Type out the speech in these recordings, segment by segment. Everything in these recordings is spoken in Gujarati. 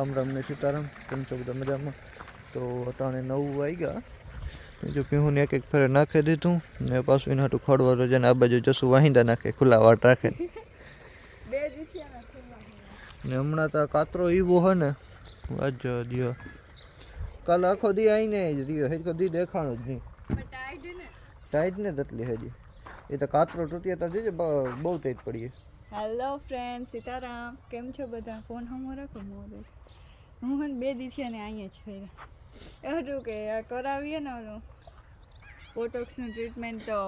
રામ રામ ને સીતારામ, કેમ છો બધા મજામાં? તો અટાણે નવ વાગ્યા. બીજું પીહું એક એક ફેરે નાખી દીધું ને પાછું એના હાટું ખડવા રોજે ને આ બાજુ જશું વાહિંદા નાખે, ખુલ્લા વાટ રાખે. બે દિવસે એના ખુલ્લા ને હમણાં તો આ કાતરો એવો હે ને વાજ દિયો. કાલ આખો દી આવીને જ રહ્યો, હેજ દી દેખાણું જ નહીં. પણ ટાઈટ ને ટાઈટ ને તટલી હજી. એ તો કાતરો તૂટ્યા તો જજે, બ- બહુ ટાઈટ પડી હેલો ફ્રેન્ડ સીતારામ. કેમ છો બધા? ફોન હમો રાખો મોરે હું બે દિવસે ને અહીંયા જ ફર્યા. એવું કે આ કરાવીએ ને ઓલું બોટોક્સનું ટ્રીટમેન્ટ તો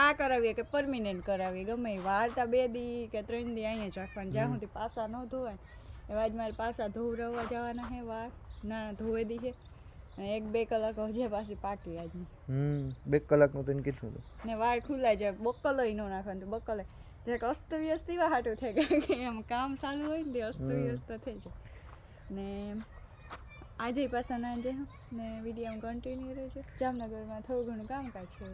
આ કરાવીએ કે પરમિનન્ટ કરાવીએ. ગમે એ વારતા બે દી કે ત્રણ દી અહીંયા જ રાખવાના. જ્યાં સુધી પાસા ન ધોવાય. એવા જ મારે પાસા ધોવરાવવા જવાના હે વાર. ના ધોવે દી છે એક બે કલાક હજે પાછી પાકી આજની હમ બે કલાકનું તો કીધું હતું. ને વાળ ખુલ્લા જાય. બકલો ન નાખવાનું તો બકલે જરાક અસ્તવ્યસ્ત એવા હાટું થઈ ગયા કે એમ કામ ચાલુ હોય ને તે અસ્તવ્યસ્ત થઈ જાય. ને આજે પાછા ના જે ને વીડિયો કન્ટિન્યુ રહે છે જામનગરમાં થોડું ઘણું કામકાજ છે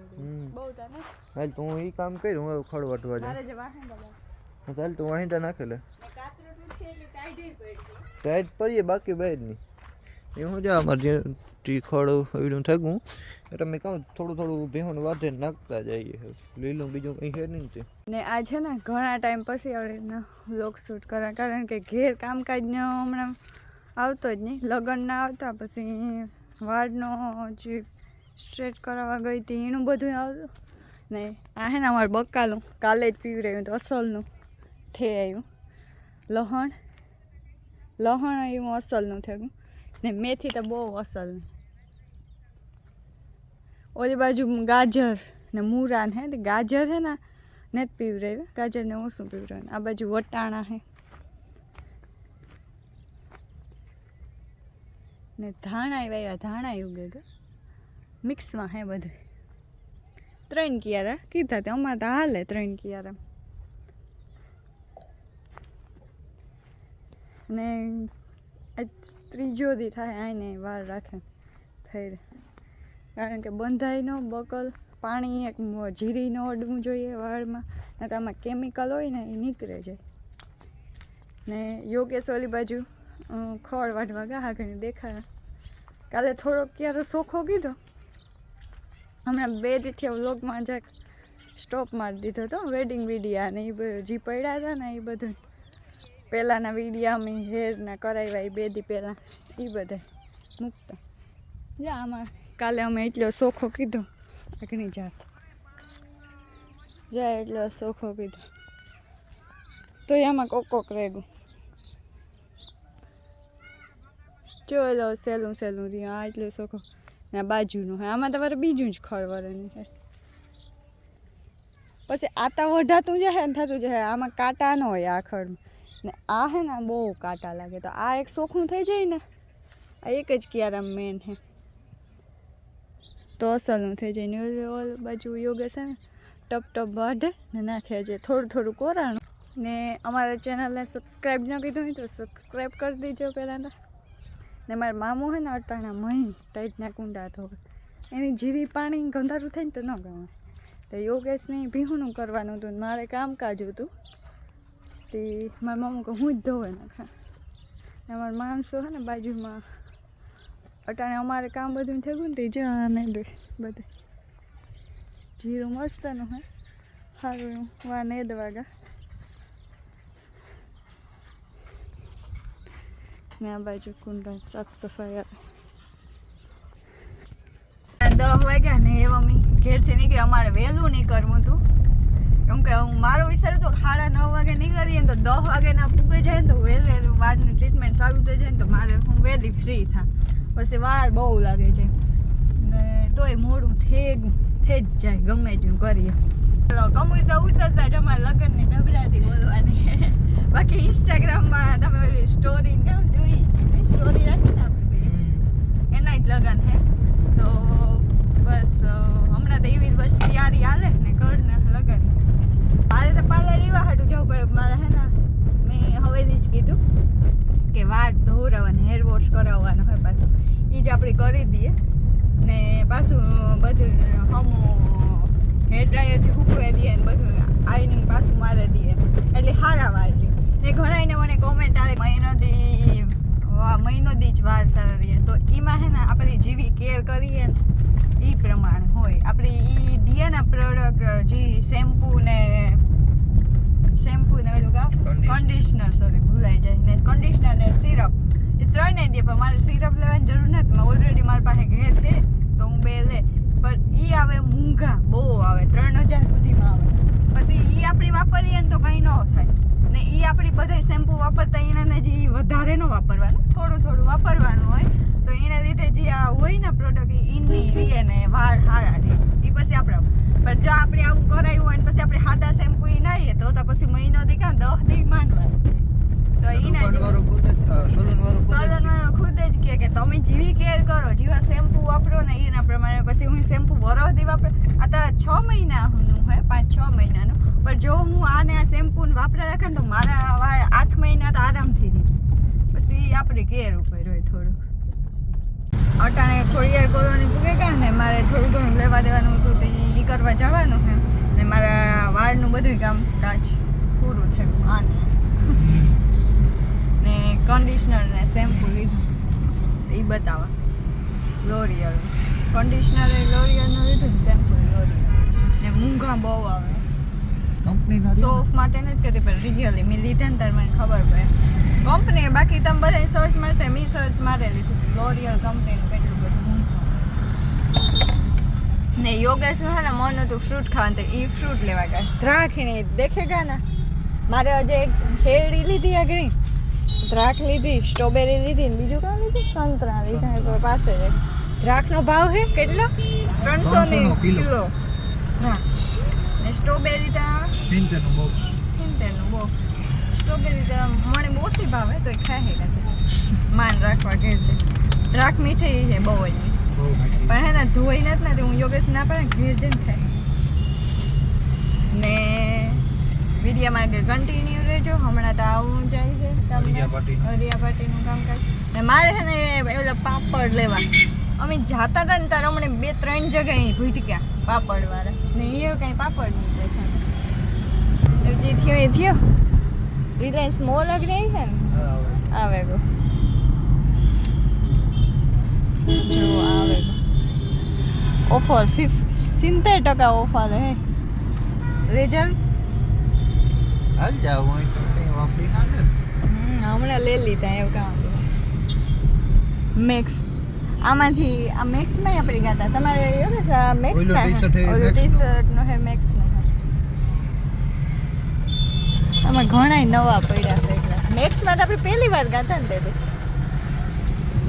બહુ તને ને હાલ તું એ કામ કર્યું હવે ખડવાટવા જાય મારે જે વાહન બધા ચાલ તું વાહિંદા નાખે લે. ને ટાઈટ પડીએ બાકી બહાર નહીં હું જ અમારે જે ટી ખડ એવડું થગું એટલે મેં કહું થોડું થોડું ભેહું વાધે નાખતા જઈએ. લીલું બીજું કંઈ હે નહીં તે. ને આ છે ને ઘણા ટાઈમ પછી રીતના વ્લોગ શૂટ કરવા. કારણ કે ઘેર કામકાજનો હમણાં આવતો જ નહીં. લગ્ન ના આવતા પછી વાળનો જે સ્ટ્રેટ કરાવવા ગઈ હતી, એનું બધું આવતું. ને આ હે ને અમારે બકાલું, કાલે જ પીવી રહ્યું તો અસલનું થઈ આવ્યું લહણ લહણ આવ્યું અસલનું થયું ને મેથી તો બહુ અસલનું. ઓલી બાજુ ગાજર ને મૂરા ને ગાજર હે ને ને જ પીવરાવ્યું ગાજર ને ઓછું પીવરાવ્યું આ બાજુ વટાણા હે. ને ધાણા આવ્યા ધાણા ઉગે ગયો મિક્સમાં હે બધું. ત્રણ કિયારા કીધા તે, અમારે તો હાલે ત્રણ કિયારા. ને ત્રીજો દી થાય, આઈને વાર રાખે. ફેર. કારણ કે બંધાઈનો બકલ, પાણી એક જીરીનો અડવું જોઈએ વાળમાં. ને તો આમાં કેમિકલ હોય ને એ નીકળે જાય. ને યોગેશ ઓલી બાજુ ખોળ વાઢવા ગયા ઘણી દેખાયા કાલે થોડોક ક્યારે સોખો કીધો હમણાં બે દીથી વ્લોગમાં જરાક સ્ટોપ મારી દીધો હતો. વેડિંગ વિડીયા ને એ જે પડ્યા હતા ને એ બધું. પહેલાંના વિડીયા અમે હેરના કરાવ્યા એ બે દી પહેલાં. એ બધા મૂકતા. જા આમાં કાલે અમે એટલો સોખો કીધો. આગની જાત જાય એટલો સોખો કીધો. તો એમાં કોક કોક રેગું ચલો સહેલું સહેલું રહ્યું. આ એટલું સોખો. ને બાજુનું હે. આમાં તમારે બીજું જ ખળવાનું છે. પછી આતા વઢાતું હે ને થતું હે. આમાં કાંટા ન હોય આ ખળમાં. ને આ હે ને બહુ કાંટા લાગે. તો આ એક સોખું થઈ જાય ને, આ એક જ કિયારા મેન હે. તો સલું થઈ જાય. ને ઓલ બાજુ યોગે છે ને, ટપ ટપ વાઢે ને નાખે છે. થોડું થોડું કોરાણું. ને અમારા ચેનલને સબસ્ક્રાઈબ ન કીધું હોય તો સબસ્ક્રાઈબ કરી દેજો પહેલાં તો. ને મારા મામો હે ને અટાણા મહી ટાઈટના કુંડા ધોવે. એની જીરી પાણી ગંધારું થાય ને તો ન ગમે. તો યોગેશને ભીહુંનું કરવાનું હતું ને મારે કામકાજ હતું. તે મારા મામું કે હું જ ધોવે નાખા ને અમારા માણસો હે ને બાજુમાં અટાણે અમારે કામ બધું થઈ ગયું ને તે જો દે, બધે. જીરું મસ્તનું હે. સારું વા ને ને આ બાજુ કુંડા સાફ સફાઈ દસ વાગ્યા ને એ મમ્મી ઘેરથી નીકળ્યા અમારે વહેલું નહીં કરવું હતું. કેમ કે હું મારો વિચાર હતો સાડા નવ વાગે નીકળીએ તો દસ વાગે ના પૂગે જાય ને તો વહેલે વારની ટ્રીટમેન્ટ ચાલુ થઈ જાય ને તો મારે હું વહેલી ફ્રી થા પછી વાર બહુ લાગે છે. ને તોય મોડું થઈ થઈ જ જાય, ગમે તેમ કરીએ. કમ્પ્યુટર ઉતરતા જ અમારા લગ્નની ડબરાથી બોલવાની. બાકી ઇન્સ્ટાગ્રામમાં તમે સ્ટોરી કેમ જોઈ? સ્ટોરી રાખી આપણે એના જ લગન હે. તો બસ હમણાં તો એવી બસ તૈયારી હાલે ને ઘરના લગન. મારે તો પાર્લર એવા હાટું જવું પડે મારે હે ને મેં હવેથી જ કીધું કે વાત ધોવરાવાને હેર વોશ કરાવવાનો હોય પાછું. એ જ આપણે કરી દઈએ. ને પાછું બધું હમો હેર ડ્રાયરથી સૂકવી દઈએ ને બધું આઈનિંગ પાછું મારે દઈએ. એટલે સારા વાળ ને ઘણાઈને મને કોમેન્ટ આવે મહિનોથી મહિનોથી જ વાર સારા રહીએ તો એમાં હે ને આપણે જેવી કેર કરીએ ને એ પ્રમાણે હોય. આપણે એ દીએ ને પ્રોડક્ટ જે શેમ્પૂ ને શેમ્પુ ને બધું કહો કન્ડિશનર સોરી ભૂલાઈ જાય. ને કન્ડિશનર ને સિરપ એ ત્રણેય દે પણ મારે સિરપ લેવાની જરૂર નથી. ઓલરેડી મારી પાસે ઘેર છે તો હું બે લે. પણ એ આવે મૂંઘા બહુ આવે. ત્રણ હજાર સુધીમાં આવે. પછી એ આપણે વાપરીએ ને તો કંઈ ન થાય. ને એ આપણી બધા શેમ્પુ વાપરતા એણે જે વધારે ન વાપરવાનું થોડું થોડું વાપરવાનું હોય તો એને લીધે જે આ હોય ને પ્રોડક્ટ એની રીએ ને વાળ હારા રે એ પછી આપણે પણ જો આપણે આવું કરાયું હોય ને પછી આપણે સાદા શેમ્પુ ઈ નાહીએ તો પછી મહિનો દી કાં દસ દી માંડવા. તો એના સોલનવાળો ખુદ જ, કહે કે? તમે જેવી કેર કરો જેવા શેમ્પુ વાપરો ને એના પ્રમાણે પછી હું શેમ્પુ વરોધી વાપરો. આ તો છ મહિનાનું હોય પાંચ છ મહિનાનું. પણ જો હું આને આ શેમ્પુ ને વાપરા રાખે ને તો મારા વાળ આઠ મહિના તો આરામથી રહે પછી આપણી કેર ઉપર હોય થોડું અટાણે થોડી વાર કોલોની પૂગે ગયા ને, મારે થોડું ઘણું લેવા દેવાનું હતું તો એ કરવા જવાનું છે ને મારા વાળનું બધું કામ કાજ પૂરું થયું આને. ને કન્ડિશનર ને શેમ્પૂ લીધું. એ બતાવા. લોરિયલ કન્ડિશનર લોરિયલનું લીધું ને શેમ્પુ લોરિયલ ને મૂંઘા બહુ આવે. કંપનીના સો માટે નથી કહેતી પણ રિયલી મેં લીધા ને ત્યારે મને ખબર પડે. કંપની બાકી તમે બધા સર્ચ મારતા મેં સર્ચ મારે લીધું લોરિયલ કંપનીનું કેટલું બધું ને યોગેશનું છે ને મન હતું ફ્રૂટ ખાવાનું તો એ ફ્રૂટ લેવા ગયા. દ્રાખીણી દેખે ગયા ને? મારે હજે એક હેરડી લીધી ગ્રીન દ્રાક્ષ લીધી સ્ટ્રોબેરી લીધી ને બીજું કાં લીધું? સંતરા લીધા પાસે જ દ્રાક્ષનો ભાવ હે કેટલો? ત્રણસો ને કિલો. કિલો. સ્ટ્રોબેરી ત્યાં સિત્તેરનું બોક્સ સિત્તેરનું બોક્સ સ્ટ્રોબેરી તો મને ઓછી ભાવે તો ખાય નથી માન રાખવા ઘેર છે. દ્રાક્ષ મીઠી છે બહુ જ. પણ હે ને ધોઈ નથી ને તો હું યોગેશ ના પડે ઘેર જઈને ખાય. ને વિડિયામાં આગળ કન્ટિન્યુ રહેજો. હમણાં તો આવું જાય છે. અરિયાપાટીનું કામકાજ. ને મારે છે ને ઓલા પાપડ લેવા. અમે જાતા હતા ને ત્યારે અમને બે ત્રણ જગ્યાએ ભટક્યા પાપડ વાળા ને એ કઈ પાપડ નહીં જે થયો એ થયો. રિલાયન્સ મોલ અગ્રે છે ને? આવે. ગો. જો આવે ગો. ઓફર ફિફ સિત્તેર ટકા ઓફર હે. રેજલ? હાલ જાવ હું વાપરી હમણાં લઈ લીધા એવું કામ. મેક્સ આમાંથી આ મેક્સમાં આપણે ગયા હતા તમારે એવું ને મેક્સ ના ઓલું ટી શર્ટ નો. હે મેક્સ ના આમાં ઘણાય નવા પડ્યા છે મેક્સ મેક્સમાં તો આપણે પહેલી વાર ગયા હતા ને તે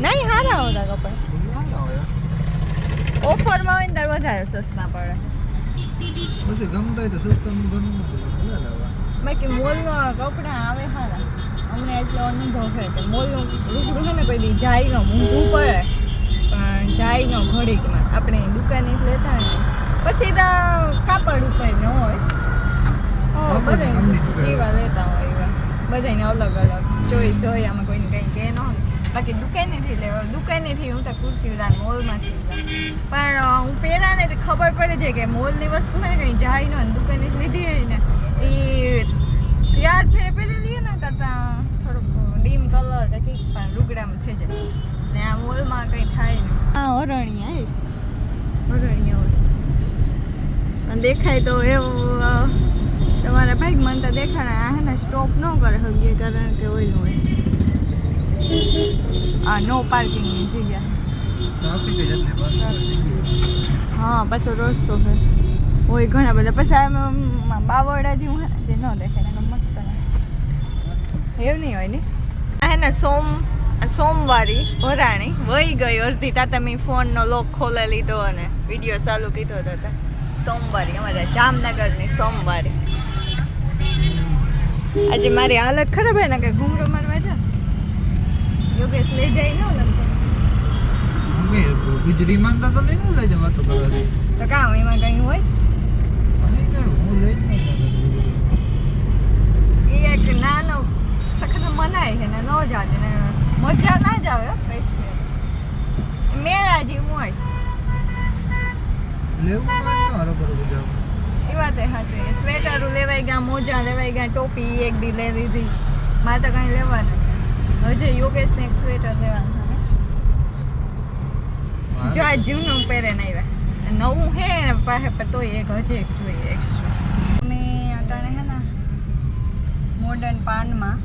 નહીં હારા આવતા કપડા. ઓફરમાં હોય ને ત્યારે વધારે સસ્તા પડે. ગમતા તો બાકી મોલનો કપડાં આવે સારા અમને એટલો અનુભવ છે કે મોલનું રૂબરૂ ને કોઈ દી જાય નો મૂંઘું પડે. જાય નો ઘડીકમાં આપણે દુકાને લેતા ને પછી તો કાપડ ઉપર ન હોય. કરે. જેવા લેતા હોય એવા. બધાને અલગ અલગ જોઈ જોઈ આમાં કોઈને કંઈ કે ન હોય. બાકી દુકાનેથી લેવા દુકાનેથી હું તો કુર્તી ઉદાન મોલમાંથી પણ હું પહેરા ને ખબર પડે છે કે મોલની વસ્તુ હોય ને કંઈ જાય ન ને દુકાનેથી લીધી હોય ને એ શિયાળ ફેરે પહેરેલી હોય ને કરતાં થોડુંક ડીમ કલર કે કંઈક પણ લુગડામાં થઈ જાય ને આ મોલમાં કંઈ થાય નહીં હા ઓરણિયા હોય. અને દેખાય તો એવું તમારા ભાઈ મને તો દેખાડે આ હે ને સ્ટોપ ન કરે હગીએ કારણ કે ઓઈલ હોય. આ નો પાર્કિંગની જગ્યા. હા પાછો રસ્તો છે હોય ઘણા બધા પછી આમ આમ બાવડા જેવું હે ને તે ન દેખાય ને મસ્ત એવું નહીં હોય ને? આ હે ને સોમ સોમવારી ભરાણી વહી ગઈ અડધી. તા મેં ફોનનો લોક ખોલે લીધો અને વીડિયો ચાલુ કીધો હતો. સોમવારી અમારા જામનગરની સોમવારી. આજે મારી હાલત ખરાબ હે ને કે ઘૂમરો મારવા જા યોગેશ લઈ જાય ન ગુજરી માંગતા તો નહીં લઈ જાવ તો કામ એમાં કંઈ હોય અને એને હું લઈ જ નહીં જતો. એ એક નાનો સખત મનાય છે ને ન જાતે ને મજા ના જ આવે સ્પેશિયલ મેળા જેવું હોય લેવું હોય તો હારો બરોબર જાવ. એ વાત હશે સ્વેટરો લેવાઈ ગયા મોજા લેવાઈ ગયા ટોપી એક દી લઈ લીધી. મારે તો કંઈ લેવાનું. હજે યોગેશને એક સ્વેટર લેવાનું જો આ જૂનું પહેરે નહીં નવું હે પાસે પણ તોય એક હજી એક જોઈએ એક્સ્ટ્રા અમે અટાણે હે ને મોડર્ન પાનમાં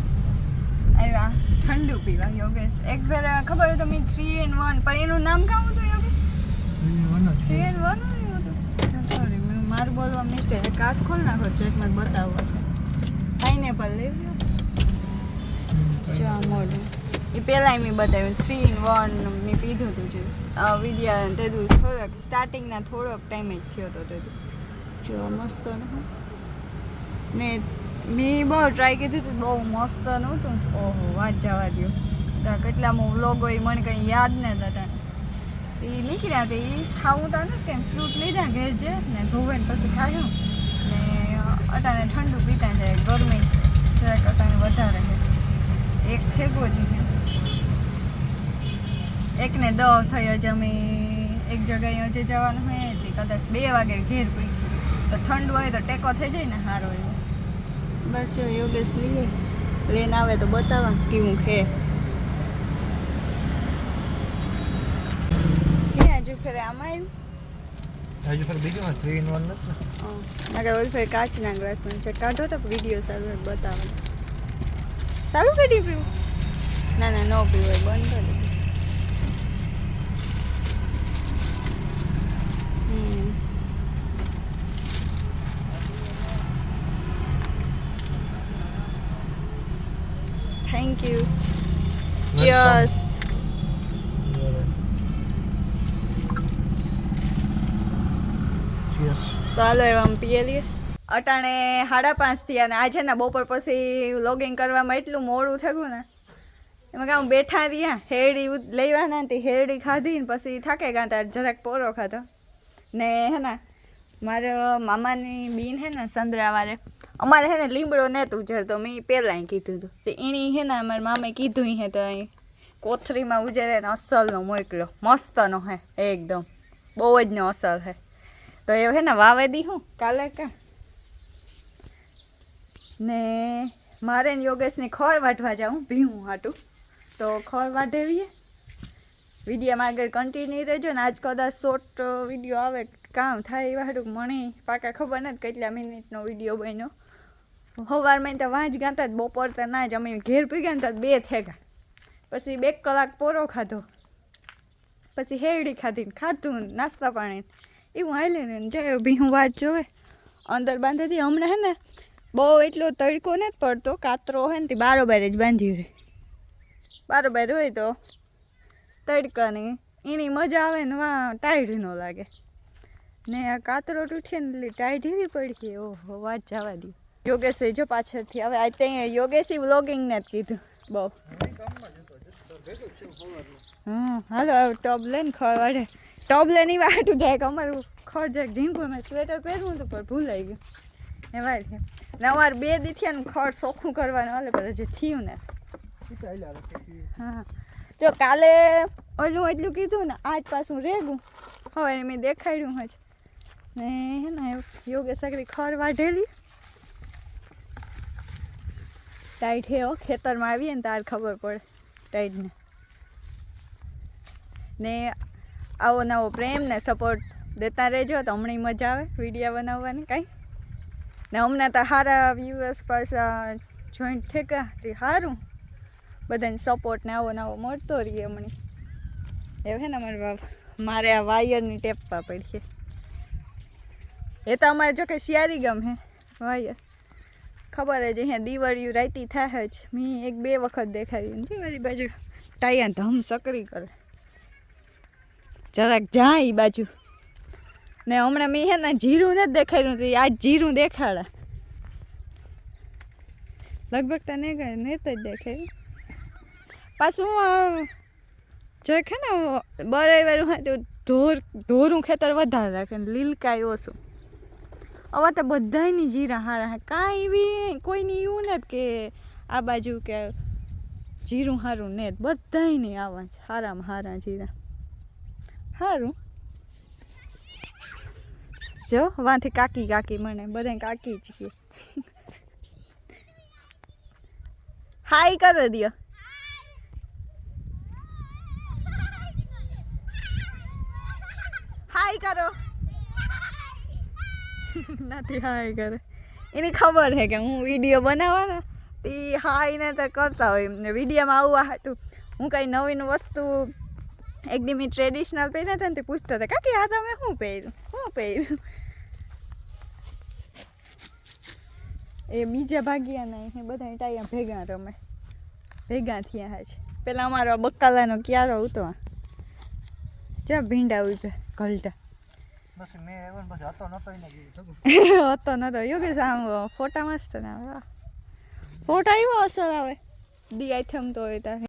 આવ્યા ઠંડુ પીવા યોગેશ. એક ફેર ખબર તો મેં થ્રી એન વન પણ એનું નામ કામ હતું યોગેશ? થ્રી એન વન મારું બોલવા મિસ્ટેક કાસ ખોલ નાખો ચેક મને બતાવો પાઇનેપલ લઈ લો ચા મોડું એ પહેલાંય મેં બતાવ્યું થ્રી ઇન વન મેં પીધું હતું જ્યુસ વિદ્યા તે થોડોક સ્ટાર્ટિંગના થોડોક ટાઈમ જ થયો હતો તે જો મસ્ત ને મેં બહુ ટ્રાય કીધું હતું બહુ મસ્ત નહોતું ઓહો, વાત જવા દો કેટલા કેટલામાં વ્લોગ હોય મને કંઈ યાદ ને હતા એ નીકળ્યા તે એ ખાવું તો ને કેમ ફ્રૂટ લીધા ઘેર જે ને ધોવે પછી ખાયું ને અટાણે ઠંડુ પીતા જાય, ગરમી જરાક અટાણે વધારે છે. એક ફેંકવો જ એકને દવ થઈ હજી અમે એક જગ્યાએ હજી જવાનું હોય એટલે કદાચ બે વાગે ઘેર પડી તો ઠંડુ હોય તો ટેકો થઈ જાય ને સારો એવો. બસ યોગેશ લઈએ લઈને આવે તો બતાવવા કેવું ખે હજુ ફેરે આમાં આવ્યું હજુ ફર બીજું થ્રી ઇન વન નથી? મારે ઓલ ફેર કાચના ગ્લાસમાં છે. કાઢો તો વીડિયો સારું બતાવો. સારું કાઢી પીવું ના ના ન પીવું હોય બંધ કરી થેન્ક યુ થેન્ક ચિયર્સ ચાલો એવા પીએ લઈએ. અટાણે સાડા પાંચ થયા અને આજે ને બપોર પછી લોગિંગ કરવામાં એટલું મોડું થયું ને. એમાં કામ બેઠા રહ્યા, હેરડી લેવાના હતી હેરડી ખાધી ને પછી થાકે ગયા તાર જરાક પોરો ખાધો. ને હે ને, મારા મામાની બીન હે ને સંદ્રાવારે અમારે હે ને લીમડો નહોતું ઉજરતો મેં પહેલાં કીધું હતું. તો એની હે ને અમારા મામે કીધું હે તો અહીં કોથરીમાં ઉજરે ને અસલનો મોકલ્યો મસ્તનો હે, એકદમ. બહુ જ નો અસલ હે. તો એ હે ને વાવેદી હું કાલે કા? ને મારે ને યોગેશને ખોર વાટવા જાઉં ભીહું હાટું. તો ખોર વાઢેવીએ. વિડીયોમાં આગળ કન્ટિન્યુ રહેજો ને આજ કદાચ શોર્ટ વીડિયો આવે કામ થાય એવા હાટું મને પાકા ખબર નથી કેટલા મિનિટનો વીડિયો બન્યો. સવારમાં તો વાંચ ગાતા જ, બપોર તો ના જ, અમે ઘેર પી ગયા બે થેગા. પછી બે કલાક પોરો ખાધો. પછી હેરડી ખાધી ખાધું નાસ્તા પાણી. એવું હાલે ને જાય બી હું વાત જોવે. અંદર બાંધેથી હમણાં હે ને, બહુ એટલો તડકો નથી પડતો, કાતરો હોય ને તે બારોબાર જ બાંધી રહે. બારોબાર હોય તો તડકાની, એની મજા આવે ને વા ટાઈડ ન લાગે. ને આ કાતરો તૂટીએ ને એટલે ટાઈડ એવી પડી ઓહો, વાત જવા દી. યોગેશ જો પાછળથી, હવે આ ત્યાં યોગેશી વ્લોગિંગને જ કીધું, બહુ. હા હાલો ટોપ લઈને ખવાડે. ઈ વાટું જાય કે અમારું ખડ જાય. ઝીંકું મેં સ્વેટર પહેરવું હતું, પણ ભૂલાઈ ગયું. એ વાર છે. ને અમારે બે દીથી આનું ખડ ચોખ્ખું કરવાનું હાલે, પણ હજી થયું ને. હા. જો કાલે ઓલું એટલું કીધું ને, આજ પાછું રેગું. હવે મેં દેખાડ્યું હજ ને ને યોગે સગરી ખર વાઢેલી. ટાઈટ હે હો, ખેતરમાં આવીએ ને, તાર ખબર પડે. ટાઈટને ને આવો નવો પ્રેમ ને સપોર્ટ દેતા રહેજો, તો હમણાં મજા આવે વીડિયો બનાવવાની કાંઈ. ને હમણાં તો સારા વ્યૂઅર્સ પાસે જોઈન્ટ ઠેકા તે સારું બધાને સપોર્ટ ને આવો નવો મળતો રહીએ હમણાં એવું હે ને અમારે બાપ મારે આ વાયરની ટેપવા પડી એ તો અમારે જો કે શિયારી ગમ હે, વાયર. ખબર જ અહીંયા દિવાળીયું રાતી થાય જ. મેં એક બે વખત દેખાડી. ને બધી બાજુ ટાયા ધમ સકરી કરે. જરાક જા એ બાજુ. ને હમણાં મેં હે ને જીરું નથી દેખાડ્યું હતું આજ જીરું દેખાડા. લગભગ તો નહીં ગયું ને તો જ દેખાય. પાછું આ જો કે ને હોય તો ઢોર, ઢોરું ખેતર વધારે રાખે ને લીલકાય ઓછું. હવે તો બધાયની જીરા હારા હા. કાંઈ બી કોઈની એવું નથી કે આ બાજુ કે જીરું સારું ને બધાયની આવા છે હારામાં હારા જીરા. સારું જો, વાંથી કાકી કાકી મને બધા કાકી જ કે હાય કરી દો હાય કરો. નથી હાય કરે. એની ખબર છે કે હું વીડિયો બનાવવાનો એ હાય ને તો કરતા હોય એમને. વિડીયોમાં આવવા હાટું. હું કંઈ નવીન વસ્તુ એકદમ ટ્રેડિશનલ પહેર્યા હતા ને તે પૂછતા હતા કાકી આ તમે શું પહેર્યું? શું પહેર્યું? એ બીજા ભાગ્યા નહીં એ બધા ટાઈયા ભેગા રમે. ભેગા થયા છે પેલા અમારો બકાલાનો ક્યારો હતો જ્યાં ભીંડા ઉભે ઘલટા. હતો નતો યોગેશ આમ ફોટા મસ્ત ના ફોટા એવો અસર આવે. ડી આઈથમ તો હોય તારે.